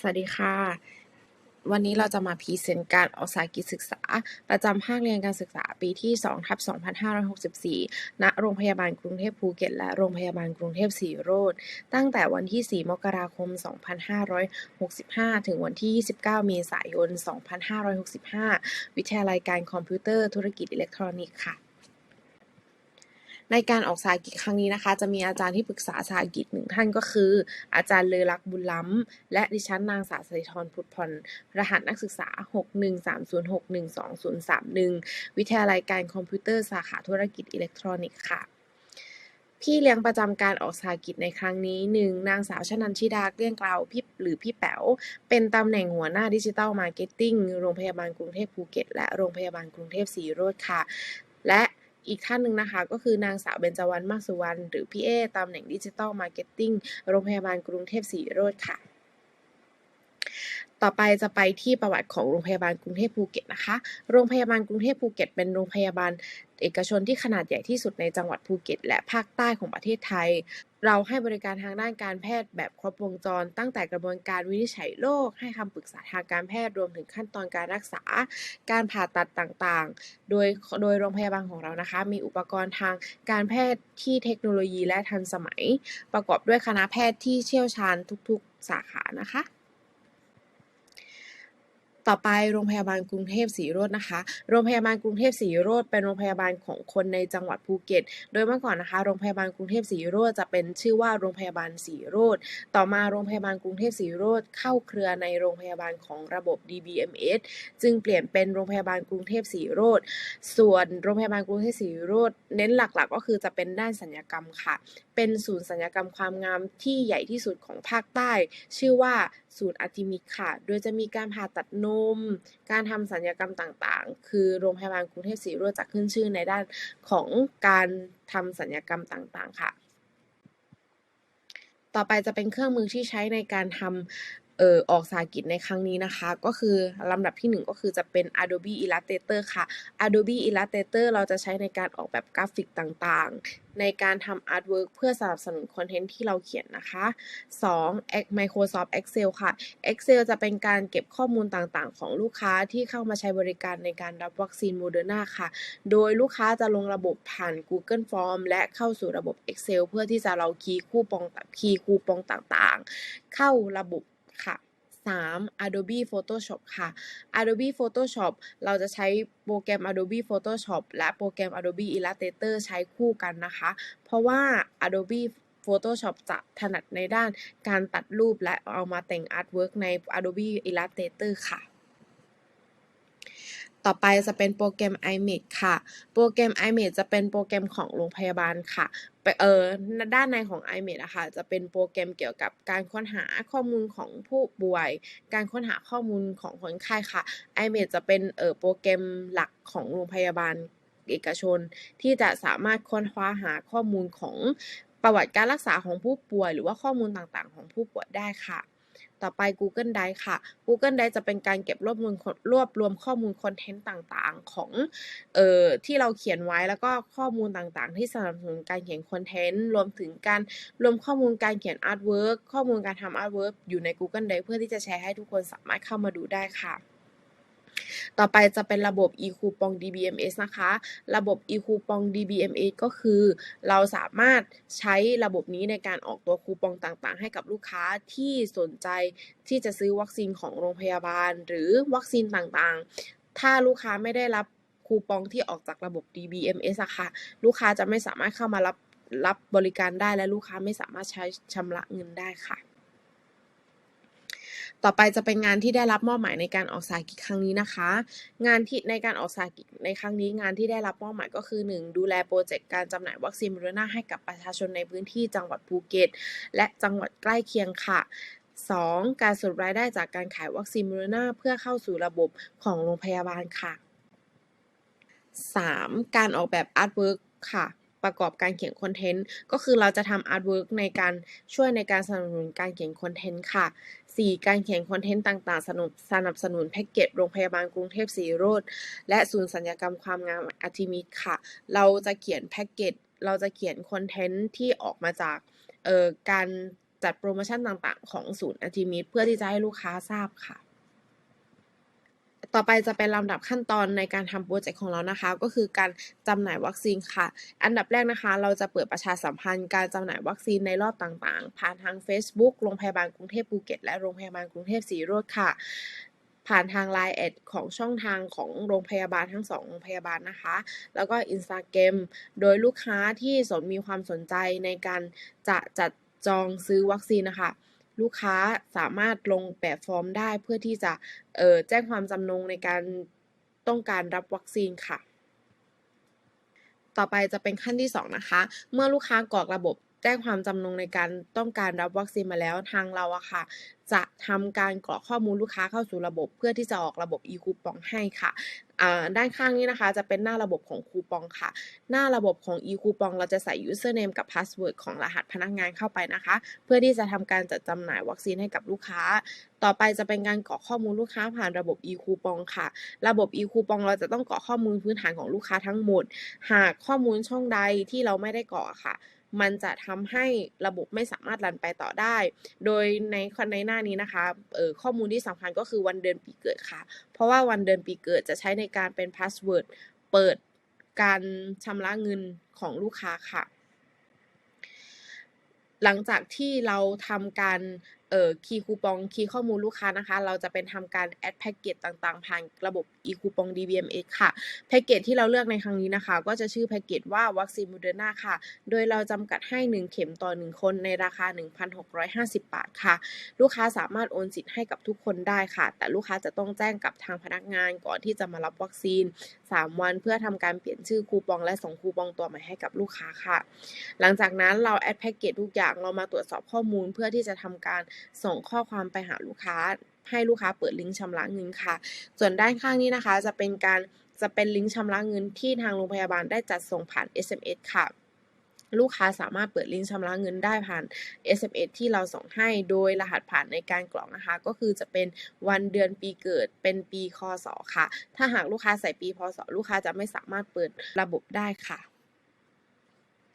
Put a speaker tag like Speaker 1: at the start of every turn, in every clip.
Speaker 1: สวัสดีค่ะ วันนี้เราจะมาพรีเซนต์การออกสาหกิจศึกษา ประจำภาคเรียนการศึกษาปีที่2ทับ2564 ณ โรงพยาบาลกรุงเทพภูเก็ต และโรงพยาบาลกรุงเทพศรีโรจน์ตั้งแต่วันที่ 4 มกราคม 2565 ถึงวันที่ 29 เมษายน 2565 วิทยาลัยการคอมพิวเตอร์ธุรกิจอิเล็กทรอนิกส์ค่ะ ในการออกสากิจครั้งนี้นะคะ จะมีอาจารย์ที่ปรึกษาสากิจหนึ่งท่านก็คือ อาจารย์เลอลักบุญล้ำและดิฉันนางสาวสิธรพุทธพรรหัสนักศึกษา 613061231 วิทยาลัยการคอมพิวเตอร์สาขาธุรกิจอิเล็กทรอนิกส์ค่ะพี่เลี้ยงประจำการออกสากิจในครั้งนี้หนึ่งนางสาวชนันชิดาเกลี้ยงเกลาพี่หรือพี่แป๋วเป็นตำแหน่งหัวหน้าดิจิทัลมาร์เก็ตติ้งโรงพยาบาลกรุงเทพภูเก็ต และโรงพยาบาลกรุงเทพศรีโรจน์ค่ะ และ อีกท่านหนึ่งนะคะก็คือนางสาวเบญจวรรณมากสุวรรณหรือพี่เอตำแหน่งดิจิทัลมาร์เก็ตติ้งโรงพยาบาลกรุงเทพศรีโรจน์ค่ะ ต่อไปจะไปที่ประวัติของโรงพยาบาลกรุงเทพภูเก็ตนะคะ โรงพยาบาลกรุงเทพภูเก็ตเป็นโรงพยาบาล เอกชนที่ขนาดใหญ่ที่สุดในจังหวัดภูเก็ต และภาคใต้ของประเทศไทย เราให้บริการทางด้านการแพทย์แบบครบวงจร ตั้งแต่กระบวนการวินิจฉัยโรคให้คำปรึกษาทางการแพทย์รวมถึงขั้นตอนการรักษา การผ่าตัดต่างๆ โดยโดยโรงพยาบาลของเรานะคะ มีอุปกรณ์ทางการแพทย์ที่เทคโนโลยีและทันสมัย ประกอบด้วยคณะแพทย์ที่เชี่ยวชาญทุกๆ สาขานะคะ ต่อไปโรงพยาบาลกรุงเทพศรีโรจน์นะคะ โรงพยาบาลกรุงเทพศรีโรจน์เป็นโรงพยาบาลของคนในจังหวัดภูเก็ต โดยเมื่อก่อนนะคะโรงพยาบาลกรุงเทพศรีโรจน์จะเป็นชื่อว่าโรงพยาบาลศรีโรจน์ต่อมาโรงพยาบาลกรุงเทพศรีโรจน์เข้าเครือในโรงพยาบาลของระบบ DBMS จึงเปลี่ยนเป็นโรงพยาบาลกรุงเทพศรีโรจน์ส่วนโรงพยาบาลกรุงเทพศรีโรจน์เน้นหลักๆ ก็คือจะเป็นด้านสัญญกรรมค่ะ เป็นศูนย์สัญญกรรมความงามที่ใหญ่ที่สุดของภาคใต้ ชื่อว่าศูนย์อาร์ติมิกค่ะ โดยจะมีการผ่าตัดนม การทำสัญญกรรมต่างๆ คือโรงพยาบาลกรุงเทพศรีรุ่งจะขึ้นชื่อในด้านของการทำสัญญกรรมต่างๆ ค่ะ ต่อไปจะเป็นเครื่องมือที่ใช้ในการทำ เอ่อออกสากิจในครั้งนี้นะคะ ก็คือลำดับที่หนึ่งก็คือจะเป็น Adobe Illustrator ค่ะ Adobe Illustrator เราจะใช้ในการออกแบบกราฟิกต่างๆ ในการทำ Artwork เพื่อสนับสนุนคอนเทนต์ที่เราเขียนนะคะ 2. Microsoft Excel ค่ะ Excel จะเป็นการเก็บข้อมูลต่างๆ ของลูกค้าที่เข้ามาใช้บริการในการรับวัคซีนโมเดอร์นาค่ะ โดยลูกค้าจะลงระบบผ่าน Google Form และเข้าสู่ระบบ Excel เพื่อที่จะเราคีย์คูปองคีย์คูปองต่างๆ เข้าระบบ ค่ะ 3. Adobe Photoshop ค่ะ Adobe Photoshop เราจะใช้โปรแกรม Adobe Photoshop และโปรแกรม Adobe Illustrator ใช้คู่กันนะคะ เพราะว่า Adobe Photoshop จะถนัดในด้านการตัดรูปและเอามาแต่ง Artwork ใน Adobe Illustrator ค่ะ ต่อไปจะเป็นโปรแกรม iMage ค่ะ โปรแกรม iMage จะเป็นโปรแกรมของโรงพยาบาลค่ะเออด้านในของ iMate อะค่ะจะเป็นโปรแกรมเกี่ยวกับการค้นหาข้อมูลของผู้ป่วย การค้นหาข้อมูลของคนไข้ค่ะ iMate จะเป็นเออโปรแกรมหลักของโรงพยาบาลเอกชน ที่จะสามารถค้นคว้าหาข้อมูลของประวัติการรักษาของผู้ป่วย หรือว่าข้อมูลต่างๆ ของผู้ป่วยได้ค่ะ ต่อไป Google Drive ค่ะ Google Drive จะเป็นการเก็บรวบรวมรวบรวมข้อมูลคอนเทนต์ต่างๆ ของเอ่อที่เราเขียนไว้แล้วก็ข้อมูลต่างๆ ที่สนับสนุนการเขียนคอนเทนต์รวมถึงการรวมข้อมูลการเขียนอาร์ตเวิร์กข้อมูลการทำอาร์ตเวิร์กอยู่ใน Google Drive เพื่อที่จะแชร์ให้ทุกคนสามารถเข้ามาดูได้ค่ะ ต่อไปจะเป็นระบบ e-coupon DBMS นะคะ ระบบ e-coupon DBMS ก็คือ เราสามารถใช้ระบบนี้ในการออกตัวคูปองต่างๆ ให้กับลูกค้าที่สนใจที่จะซื้อวัคซีนของโรงพยาบาล หรือวัคซีนต่างๆ ถ้าลูกค้าไม่ได้รับคูปองที่ออกจากระบบ DBMS อะค่ะ ลูกค้าจะไม่สามารถเข้ามารับรับบริการได้และลูกค้าไม่สามารถใช้ชำระเงินได้ค่ะ ต่อไปจะเป็นงานที่ได้รับมอบหมายในการออกสากิจครั้งนี้นะคะ งานที่ในการออกสากิจในครั้งนี้งานที่ได้รับมอบหมายก็คือ 1. ดูแลโปรเจกต์การจำหน่ายวัคซีนโมเดอร์นาให้กับประชาชนในพื้นที่จังหวัดภูเก็ต และจังหวัดใกล้เคียงค่ะ 2. การสรุปรายได้จากการขายวัคซีนโมเดอร์นาเพื่อเข้าสู่ระบบของโรงพยาบาลค่ะ 3. การออกแบบอาร์ตเวิร์กค่ะ ประกอบการเขียนคอนเทนต์ ก็คือเราจะทำอาร์ตเวิร์กในการช่วยในการสนับสนุนการเขียนคอนเทนต์ค่ะ 4. การเขียนคอนเทนต์ต่างๆ สนับสนับสนุนแพ็กเกจโรงพยาบาลกรุงเทพศรีโรจน์และศูนย์สัญญกรรมความงามอาร์ติมิตค่ะ เราจะเขียนแพ็กเกจเราจะเขียนคอนเทนต์ที่ออกมาจากการจัดโปรโมชั่นต่างๆ ของศูนย์อาทิมิตรเพื่อที่จะให้ลูกค้าทราบค่ะ ต่อไปจะเป็นลำดับขั้นตอนในการทำโปรเจกต์ของเรานะคะ ก็คือการจำหน่ายวัคซีนค่ะ อันดับแรกนะคะ เราจะเปิดประชาสัมพันธ์การจำหน่ายวัคซีนในรอบต่างๆ ผ่านทาง Facebook โรงพยาบาลกรุงเทพภูเก็ตและโรงพยาบาลกรุงเทพศรีโรจน์ค่ะ ผ่านทาง Line แอดของช่องทางของโรงพยาบาลทั้งสองโรงพยาบาลนะคะ แล้วก็ Instagram โดยลูกค้าที่สนมีความสนใจในการจะจัดจองซื้อวัคซีนนะคะ ลูกค้าสามารถลงแบบฟอร์มได้เพื่อที่จะแจ้งความจำนงในการต้องการรับวัคซีนค่ะ ต่อไปจะเป็นขั้นที่ 2 นะคะ เมื่อลูกค้ากรอกระบบ แจ้งความจำนงในการต้องการรับวัคซีนมาแล้วทางเราอะค่ะ จะทำการกรอกข้อมูลลูกค้าเข้าสู่ระบบ เพื่อที่จะออกระบบ e คูปองให้ค่ะด้านข้างนี้นะคะจะเป็นหน้าระบบของคูปองค่ะ หน้าระบบของ e คูปองเราจะใส่ username กับ password ของรหัสพนักงานเข้าไปนะคะ เพื่อที่จะทำการจัดจำหน่ายวัคซีนให้กับลูกค้า ต่อไปจะเป็นการกรอกข้อมูลลูกค้าผ่านระบบ e คูปองค่ะ ระบบ e คูปองเราจะต้องกรอกข้อมูลพื้นฐานของลูกค้าทั้งหมด หากข้อมูลช่องใดที่เราไม่ได้กรอกค่ะ มันจะทำให้ระบบไม่สามารถรันไปต่อได้ โดยในในหน้านี้นะคะเออข้อมูลที่สำคัญก็คือวันเดือนปีเกิดค่ะ เพราะว่าวันเดือนปีเกิดจะใช้ในการเป็นพาสเวิร์ดเปิดการชำระเงินของลูกค้าค่ะ หลังจากที่เราทำการ เอ่อคีย์คูปองคีย์ข้อมูลลูกค้านะคะ เราจะเป็นทำการแอดแพ็กเกจต่างๆ ผ่านระบบ e คูปอง DBMX ค่ะแพ็กเกจที่เราเลือกในครั้งนี้นะคะ ก็จะชื่อแพ็กเกจว่าวัคซีนโมเดอร์นาค่ะ โดยเราจำกัดให้ 1 เข็มต่อ 1 คนในราคา 1,650 บาทค่ะ ลูกค้าสามารถโอนสิทธิ์ให้กับทุกคนได้ค่ะ แต่ลูกค้าจะต้องแจ้งกับทางพนักงานก่อนที่จะมารับวัคซีน 3 วัน เพื่อทำการเปลี่ยนชื่อคูปองและส่งคูปองตัวใหม่ให้กับลูกค้าค่ะ หลังจากนั้นเราแอดแพ็กเกจทุกอย่างเรามาตรวจสอบข้อมูลเพื่อที่จะทำการส่งข้อความไปหาลูกค้า ให้ลูกค้าเปิดลิงก์ชำระเงินค่ะ ส่วนด้านข้างนี้นะคะ จะเป็นการจะเป็นลิงก์ชำระเงินที่ทางโรงพยาบาลได้จัดส่งผ่าน SMS ค่ะลูกค้าสามารถเปิดลิงก์ชำระเงินได้ผ่าน SMS ที่เราส่งให้ โดยรหัสผ่านในการกรอกนะคะ ก็คือจะเป็นวันเดือนปีเกิดเป็นปีคศค่ะ ถ้าหากลูกค้าใส่ปีพศ ลูกค้าจะไม่สามารถเปิดระบบได้ค่ะ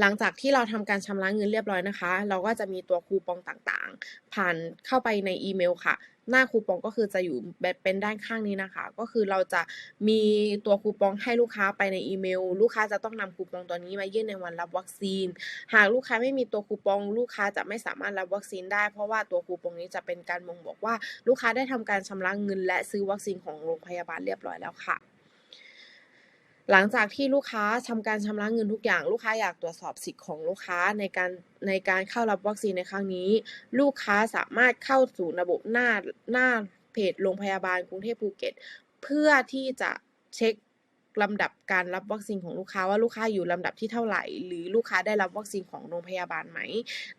Speaker 1: หลังจากที่เราทำการชำระเงินเรียบร้อยนะคะ เราก็จะมีตัวคูปองต่างๆ ผ่านเข้าไปในอีเมลค่ะ หน้าคูปองก็คือจะอยู่เป็นด้านข้างนี้นะคะ ก็คือเราจะมีตัวคูปองให้ลูกค้าไปในอีเมล ลูกค้าจะต้องนำคูปองตัวนี้มายื่นในวันรับวัคซีน หากลูกค้าไม่มีตัวคูปอง ลูกค้าจะไม่สามารถรับวัคซีนได้ เพราะว่าตัวคูปองนี้จะเป็นการบ่งบอกว่า ลูกค้าได้ทำการชำระเงิน และซื้อวัคซีนของโรงพยาบาลเรียบร้อยแล้วค่ะ หลังจากที่ลูกค้าทำการชำระเงินทุกอย่าง ลูกค้าอยากตรวจสอบสิทธิ์ของลูกค้าในการในการเข้ารับวัคซีนในครั้งนี้ ลูกค้าสามารถเข้าสู่ระบบหน้าหน้าเพจโรงพยาบาลกรุงเทพภูเก็ต เพื่อที่จะเช็คลำดับการรับวัคซีนของลูกค้าว่าลูกค้าอยู่ลำดับที่เท่าไหร่ หรือลูกค้าได้รับวัคซีนของโรงพยาบาลไหม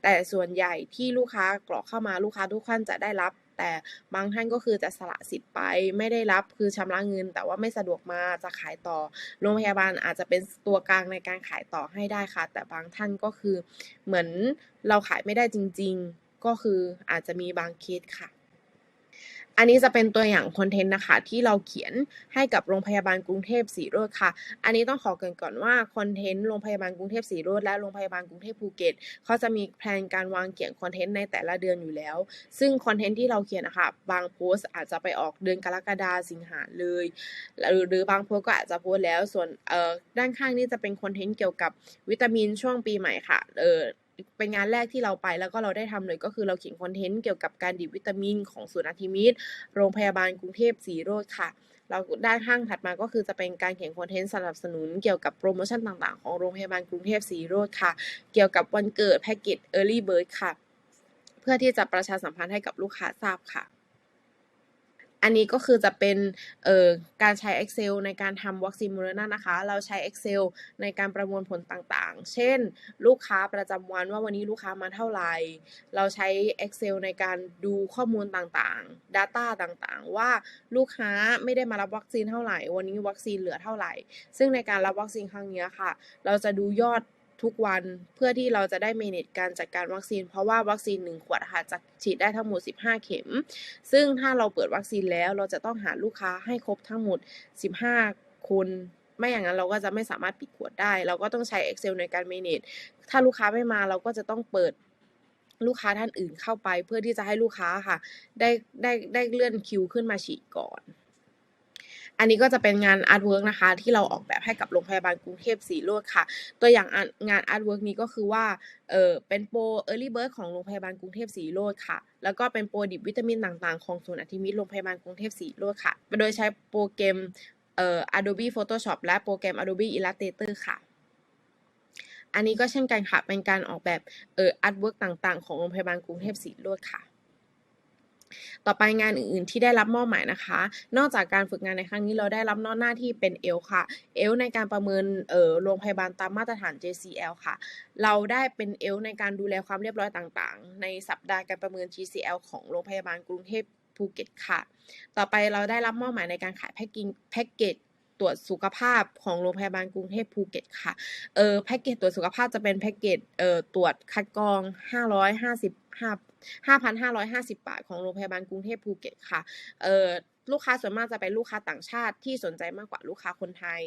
Speaker 1: แต่ส่วนใหญ่ที่ลูกค้ากรอกเข้ามาลูกค้าทุกท่านจะได้รับ แต่บางท่านก็คือจะสละสิทธิ์ไปไม่ได้รับคือชำระเงิน แต่ว่าไม่สะดวกมาจะขายต่อ โรงพยาบาลอาจจะเป็นตัวกลางในการขายต่อให้ได้ค่ะ แต่บางท่านก็คือเหมือนเราขายไม่ได้จริง ๆ ก็คืออาจจะมีบางเคสค่ะ อันนี้จะเป็นตัวอย่างคอนเทนต์นะคะ ที่เราเขียนให้กับโรงพยาบาลกรุงเทพศรีโรจน์ค่ะ อันนี้ต้องขอเกินก่อนว่าคอนเทนต์โรงพยาบาลกรุงเทพศรีโรจน์และโรงพยาบาลกรุงเทพภูเก็ตเขาจะมีแผนการวางเขียนคอนเทนต์ในแต่ละเดือนอยู่แล้ว ซึ่งคอนเทนต์ที่เราเขียนนะคะบางโพสต์อาจจะไปออกเดือนกรกฎาสิงหาเลยหรือบางโพสก็อาจจะโพสแล้วส่วนด้านข้างนี่จะเป็นคอนเทนต์เกี่ยวกับวิตามินช่วงปีใหม่ค่ะเออ เป็นงานแรกที่เราไปแล้วก็เราได้ทำเลยก็คือเราเขียนคอนเทนต์เกี่ยวกับการดีวิตามิน ของศูนย์อาทิมิตรโรงพยาบาลกรุงเทพศรีโรจน์ค่ะ เราด้านข้างถัดมาก็คือจะเป็นการเขียนคอนเทนต์สนับสนุนเกี่ยวกับโปรโมชั่นต่างๆ ของโรงพยาบาลกรุงเทพศรีโรจน์ค่ะ เกี่ยวกับวันเกิดแพ็กเกจ Early Bird ค่ะ เพื่อที่จะประชาสัมพันธ์ให้กับลูกค้าทราบค่ะ อันนี้ก็คือจะเป็นเอ่อการใช้ Excel ในการทำวัคซีนโมเดอร์นานะคะ เราใช้ Excel ในการประมวลผลต่างๆ เช่น ลูกค้าประจำวันว่าวันนี้ลูกค้ามาเท่าไหร่ เราใช้ Excel ในการดูข้อมูลต่างๆ Data ต่างๆ ว่าลูกค้าไม่ได้มารับวัคซีนเท่าไหร่ วันนี้วัคซีนเหลือเท่าไหร่ ซึ่งในการรับวัคซีนครั้งนี้ค่ะ เราจะดูยอด ทุกวันเพื่อที่เราจะได้ manage การจัดการวัคซีน เพราะว่าวัคซีน 1 ขวดค่ะจะฉีดได้ทั้งหมด 15 เข็ม ซึ่งถ้าเราเปิดวัคซีนแล้วเราจะต้องหาลูกค้าให้ครบทั้งหมด 15 คนไม่อย่างนั้นเราก็จะไม่สามารถปิดขวดได้ เราก็ต้องใช้ Excel ในการ manage ถ้าลูกค้าไม่มาเราก็จะต้องเปิดลูกค้าท่านอื่นเข้าไป เพื่อที่จะให้ลูกค้าค่ะ ได้ได้ได้เลื่อนคิวขึ้นมาฉีดก่อน อันนี้ก็จะเป็นงานอาร์ตเวิร์กนะคะ ที่เราออกแบบให้กับโรงพยาบาลกรุงเทพศรีโรจน์ค่ะ ตัวอย่างงานอาร์ตเวิร์กนี้ก็คือว่าเออเป็นโปร Early Bird ของโรงพยาบาลกรุงเทพศรีโรจน์ค่ะ แล้วก็เป็นโปรดิบวิตามินต่างๆ ของศูนย์อธิมิตรโรงพยาบาลกรุงเทพศรีโรจน์ค่ะ โดยใช้โปรแกรมเอ่อ Adobe Photoshop และโปรแกรม Adobe Illustrator ค่ะอันนี้ก็เช่นกันค่ะ เป็นการออกแบบเอ่ออาร์ตเวิร์กต่างๆ ของโรงพยาบาลกรุงเทพศรีโรจน์ค่ะ ต่อไปงานอื่นๆที่ได้รับมอบหมายนะคะ นอกจากการฝึกงานในครั้งนี้เราได้รับนอกหน้าที่เป็นเอลค่ะเอลในการประเมินเอ่อโรงพยาบาลตามมาตรฐาน JCL ค่ะ เราได้เป็นเอลในการดูแลความเรียบร้อยต่างๆ ในสัปดาห์การประเมิน GCL ของโรงพยาบาลกรุงเทพภูเก็ตค่ะ ต่อไปเราได้รับมอบหมายในการขายแพ็กกิ้งแพ็กเกจตรวจสุขภาพของโรงพยาบาลกรุงเทพภูเก็ตค่ะ เออแพ็กเกจตรวจสุขภาพจะเป็นแพ็กเกจเอ่อตรวจคัดกรอง 555 5,550 บาท ของโรงพยาบาลกรุงเทพภูเก็ตค่ะเออลูกค้าส่วนมากจะเป็นลูกค้าต่างชาติที่สนใจมากกว่าลูกค้าคนไทย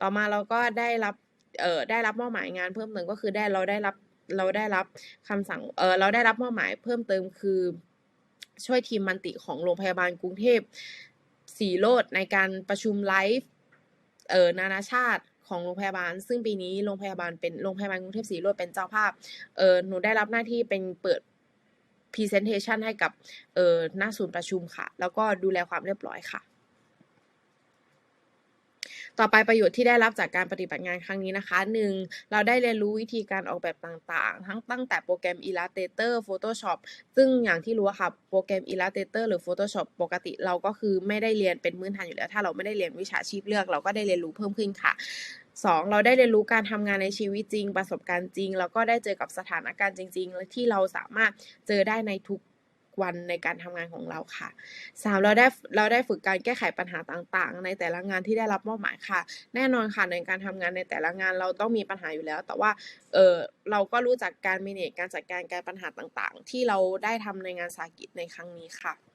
Speaker 1: ต่อมาเราก็ได้รับเอ่อได้รับมอบหมายงานเพิ่มเติมก็คือได้เราได้รับเราได้รับคำสั่งเออเราได้รับมอบหมายเพิ่มเติมคือ ช่วยทีมมันติของโรงพยาบาลกรุงเทพสีโรดในการประชุมไลฟ์เอ่อนานาชาติของโรงพยาบาล ซึ่งปีนี้โรงพยาบาลเป็นโรงพยาบาลกรุงเทพสีโรดเป็นเจ้าภาพเออหนูได้รับหน้าที่เป็นเปิด Presentation ให้กับเอ่อหน้าศูนย์ประชุมค่ะ แล้วก็ดูแลความเรียบร้อยค่ะ ต่อไปประโยชน์ที่ได้รับจากการปฏิบัติงานครั้งนี้นะคะ 1. เราได้เรียนรู้วิธีการออกแบบต่างๆ ทั้งตั้งแต่โปรแกรม Illustrator Photoshop ซึ่งอย่างที่รู้ค่ะ โปรแกรม Illustrator หรือ Photoshop ปกติเราก็คือไม่ได้เรียนเป็นพื้นฐานอยู่แล้ว ถ้าเราไม่ได้เรียนวิชาชีพเลือก เราก็ได้เรียนรู้เพิ่มขึ้นค่ะ 2. เราได้เรียนรู้การทำงานในชีวิตจริง ประสบการณ์จริง แล้วก็ได้เจอกับสถานการณ์จริงๆและที่เราสามารถเจอได้ในทุกวันในการทำงานของเราค่ะ 3. เราได้เราได้ฝึกการแก้ไขปัญหาต่างๆ ในแต่ละงานที่ได้รับมอบหมายค่ะ แน่นอนค่ะในการทำงานในแต่ละงานเราต้องมีปัญหาอยู่แล้ว แต่ว่าเออเราก็รู้จักการ manage การจัดการการปัญหาต่างๆ ที่เราได้ทำในงานสากิจในครั้งนี้ค่ะ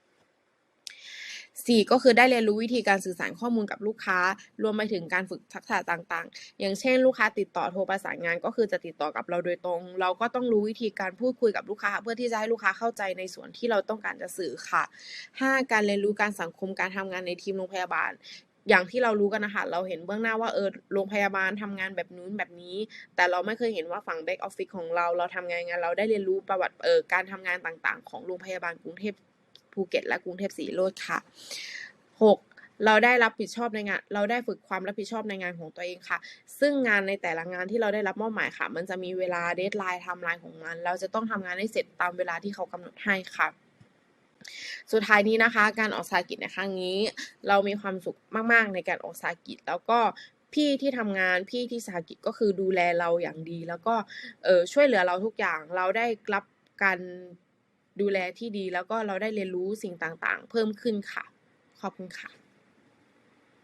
Speaker 1: สี่ก็คือได้เรียนรู้วิธีการสื่อสารข้อมูลกับลูกค้า รวมไปถึงการฝึกทักษะต่างๆ อย่างเช่น ลูกค้าติดต่อโทรประสานงาน ก็คือจะติดต่อกับเราโดยตรง เราก็ต้องรู้วิธีการพูดคุยกับลูกค้า เพื่อที่จะให้ลูกค้าเข้าใจในส่วนที่เราต้องการจะสื่อค่ะห้าการเรียนรู้การสังคมการทำงานในทีมโรงพยาบาลอย่างที่เรารู้กันนะคะ เราเห็นเบื้องหน้าว่าเออโรงพยาบาลทำงานแบบนู้นแบบนี้ แต่เราไม่เคยเห็นว่าฝั่งแบ็กออฟฟิศของเรา เราทำงานงานเราได้เรียนรู้ประวัติเออการทำงานต่างๆ ของโรงพยาบาลกรุงเทพ ภูเก็ตและกรุงเทพศรีโรจน์ค่ะ 6. เราได้รับผิดชอบในงาน เราได้ฝึกความรับผิดชอบในงานของตัวเองค่ะ ซึ่งงานในแต่ละงานที่เราได้รับมอบหมายค่ะ มันจะมีเวลาเดทไลน์ไทม์ไลน์ของมัน เราจะต้องทำงานให้เสร็จตามเวลาที่เขากำหนดให้ค่ะ สุดท้ายนี้นะคะ การออกสากิจในครั้งนี้ เรามีความสุขมาก ๆ ในการออกสากิจแล้วก็พี่ที่ทำงานพี่ที่สากิจก็คือดูแลเราอย่างดี แล้วก็ออช่วยเหลือเราทุกอย่างเราได้รับการ ดูแลที่ดีแล้วก็เราได้เรียนรู้สิ่งต่างๆ เพิ่มขึ้นค่ะ ขอบคุณค่ะ